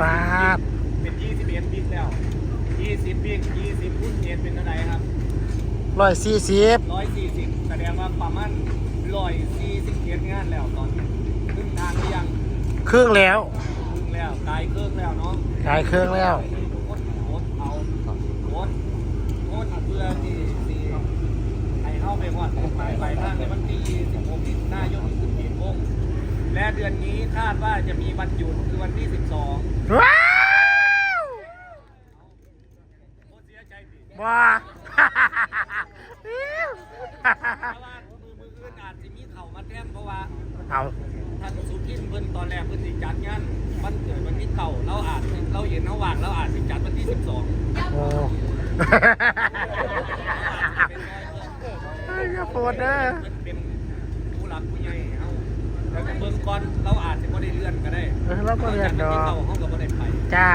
ปาดเป็นยี่สิบเอ็ดวิกแล้วยี่สิบวิกยี่สิบพุ่นเจ็ดเป็นเท่าไหร่ครับร้อยสี่สิบร้อยสี่สิบแสดงว่าประมาณร้อยสี่สิบเจ็ดงานแล้วตอนนี้ครึ่งทางหรือยังครึ่งแล้วครึ่งแล้วกายเครื่องแล้วเนาะขายเครื่องแล้ว โคตรโคตรเอาโคตรโคตรเพื่อที่ที่ให้เข้าไปวัดหมายปลายทางในวันที่16มิถุนายนถึงปีวงและเดือนนี้คาดว่าจะมีวันหยุดคือวันที่12ว้าวโคตรเสียใจดิ ว้าเพราะว่ามือมืออื่นอาจจะมีเข่ามาแทนเพราะว่าเอาท่านสุทินเพิ่นตอนแรกเพิ่นสิจัดงานวันเกิดวันที่เก่าเราอาจเราเห็นเขาว่างเราอาจสิจัดวันที่12โอ้ยอย่าปวดเด้อมันเป็นผู้หลักผู้ใหญ่เฮา แล้วก็เบิ่งก่อนเราอาจจะบ่ได้เลื่อนก็ได้เออเราก็เรียนดอเก่ากเฮาก็บ่ได้ไปจ้า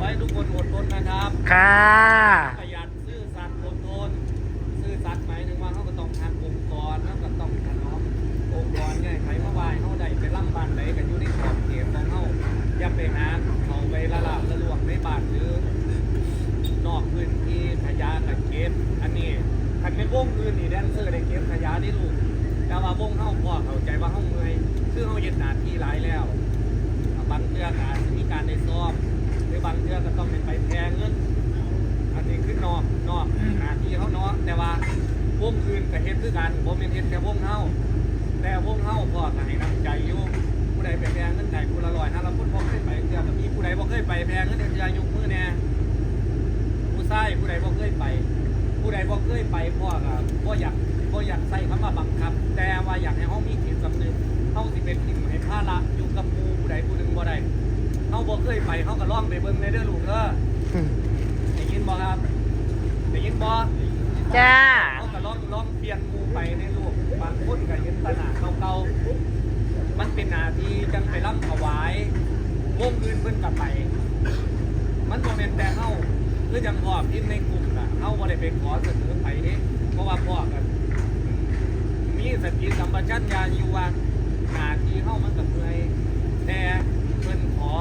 ไว้ทุกคนอดทนนะครับค่ะ ประหยัดซื่อสัตย์อดทนซื่อสัตย์หมายถึงว่าเฮาก็ต้องทานองค์กรเฮาก็ต้องถนอมองค์กรเนี่ยใครมาไหว้เฮาได้ไปล่ำบ้านใดก็อยู่ในขอบเขตของเฮาอย่าไปหาเขาไปละลาบละลวงในบ้านหรือนอกพื้นที่ขยะกับเก็บอันนี้คันเป็นวงอื่นนี่แดนเซอร์ได้เก็บขยะได้ลูก แต่ว่าวงเฮาพอเข้าใจว่าเฮาเมื่อยคือเฮาเฮ็ดหน้าที่หลายแล้วบางเทื่อก็อาจจะมีการได้ซ้อมหรือบางเทื่อก็ต้องเป็นไปแพงเงินอันนี้คือนอกนอกหน้าที่เขาเนาะแต่ว่าวงอื่นก็เฮ็ดคือกันบ่แม่นเฮ็ดแค่วงเฮาแต่วงเฮาพอก็ให้น้ำใจอยู่ผู้ใดไปแพงเงินใดผู้ละร้อยห้าละคนบ่เคยไปเทื่อก็มีผู้ใดบ่เคยไปแพงเงินเดือนยกมือแน่ผู้ชายผู้ใดบ่เคยไป ผู้ใดบ่เคยไปพ่อก็บ่อยาก บ่อยากใส่คำว่าบังคับ แต่ว่าอยากให้เฮามีจิตสำนึกเฮาสิเป็นสิ่งให้ภาระอยู่กับหมู่ผู้ใดผู้หนึ่งบ่ได้เฮาบ่เคยไปเฮาก็ลองไปเบิ่งในเด้อลูกเด้อได้ยินบ่ครับได้ยินบ่จ้าเฮาก็ลองลองเปลี่ยนหมู่ไปในลูกบางคนก็เห็นแตหน้าเก่าๆมันเป็นหน้าที่จังไปร่ำถวายวงอื่นเพิ่นก็ไป มันบ่เป็นแต่เฮาคือจังพ่อพิมพ์ในกลุ่มน่ะเฮาบ่ได้ไปขอเสนอไปเด้เพราะว่าพ่อกัน มีสติสัมปชัญญะอยู่ว่าหน้าที่เฮามันก็เมื่อยแต่เพิ่นขอ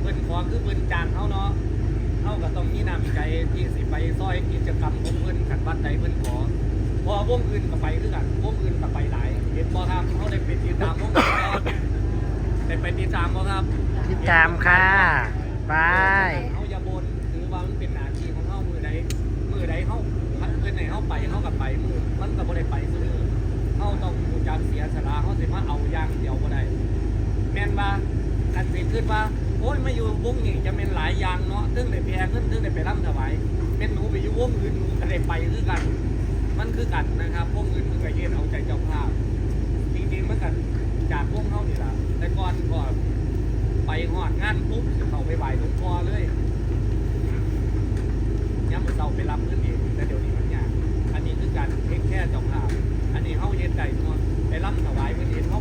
เพิ่นขอคือเพิ่นจ้างเฮาเนาะเฮาก็ต้องมีน้ำใจที่สิไปซอยกิจกรรมของเพิ่นคันบัดใดเพิ่นขอเพอวงอื่นก็ไปคือกันวงอื่นก็ไปหลายเห็นบ่ครับเฮาได้ไปติดตามวงอื่นบ่ได้ไปติดตามบ่ครับ ติดตามค่ะบายเขาอย่าบนถือว่ามันเป็นหน้าที่ของเขามือใดมือใดเขาพัดเพื่อนไหนเขาไปเขากับไปมือมันก็บ่ได้ไปซื้อ เขาต้องรู้จักเสียสละเขาสิมาเอาอย่างเดียวบ่ได้ แม่นว่าอันสิขึ้นว่า โอ้ยมาอยู่วงนี้จะเป็นหลายอย่างเนาะตึ้งได้แพงขึ้นตึ้งได้ไปร่ำถวายเป็นหนูไปอยู่วงอื่นหนูก็ได้ไปคือกัน มันคือกันนะครับวงอื่นมันก็เย็นเอาใจเจ้าภาพจริงๆมันกันจากวงเขานี่แหละแต่ก่อนก็ไปหอดงานปุ๊บเขา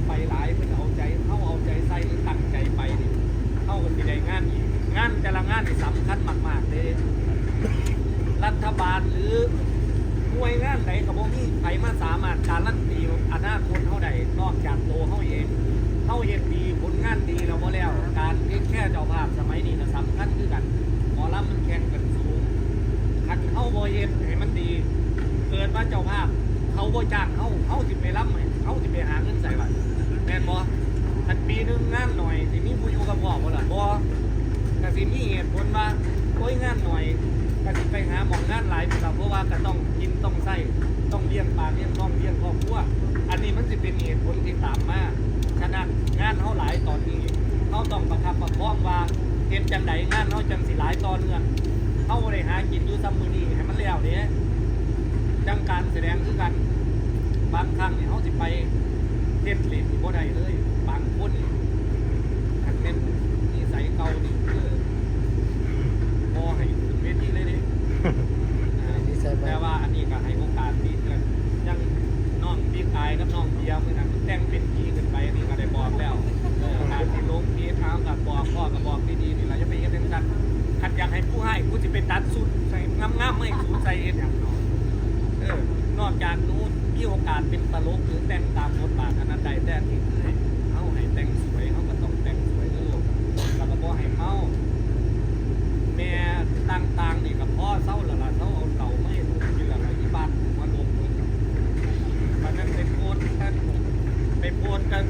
ไปหลายเพื่อนเอาใจเข้าเอาใจใส่ตั้งใจไปนี่เข้าก็สิได้งานอีกงานแต่ละงานนี่สำคัญมากๆเลยรัฐบาลหรือหน่วยงานไหนกับพวกนี้ใครมาสามารถการลั่นตีอนาคตเท่าใดนอกจากตัวเขาเองเขาเห็นดีผลงานดีแล้วบ่แล้ว การเพียงแค่เจ้าภาพสมัยนี้นะสำคัญคือกันหมอลำมันแข่งกันสูงคันเขาบ่เห็นให้มันดี เกิดว่าเจ้าภาพเขาบ่จ้างเขาเขาสิไปรับไหมเขาสิไปหาเงินใส่บัตร แม่นบ่คันปีหนึงงานหน่อยสิมีผู้อยู่กับพ่อบ่ล่ะบ่ก็สิมีเหตุผลว่าโอ้ยงานหน่อยก็สิไปหาหมองงานหลายพุ่นล่ะเพราะว่าก็ต้องกินต้องใช้ต้องเลี้ยงปากเลี้ยงท้องเลี้ยงครอบครัวอันนี้มันสิเป็นเหตุผลที่ตามมาฉะนั้นงานเฮาหลายตอนนี้เฮาต้องประคับประคองว่าเฮ็ดจังไดงานเฮาจังสิหลายตอนเนื่องเฮาบ่ได้หากินอยู่ซ้ำมื้อนี้ให้มันแล้วเด้จังการแสดงคือกันบางครั้งเนี่ยเฮาสิไป เฮ็ดเล่นนี่บ่ได้เลย บางคนนี่คันแม่นนิสัยเก่านี่คือบ่ให้ขึ้นเวทีเลยเด้แต่ว่าอันนี้ก็ให้โอกาสดีเกินยังน้องพี่กายกับน้องเบียร์มือนั้นมันแต่งเป็นผีขึ้นไปอันนี่ก็ได้บอกแล้วเออการที่ลงผีเท้ากับบอกพ่อกับบอกดีๆนี่เราจะไปเฮ็ดจังซั่นขัดอยากให้ผู้ให้กูสิไการเป็นตลกหรือแต่งตามบทบาทอันนั้นใดแต่ที่ให้เขาให้แต่งสวยเขาก็ต้องแต่งสวยด้วยแล้วก็บ่ให้เมาแม่ต่างๆนี่กับพ่อเศร้าละล่ะเศร้าเอาเก่าไม่ถูกที่อะไรที่บ้านมว่าลงมันนั้นไปโพสกันไปโพสกัน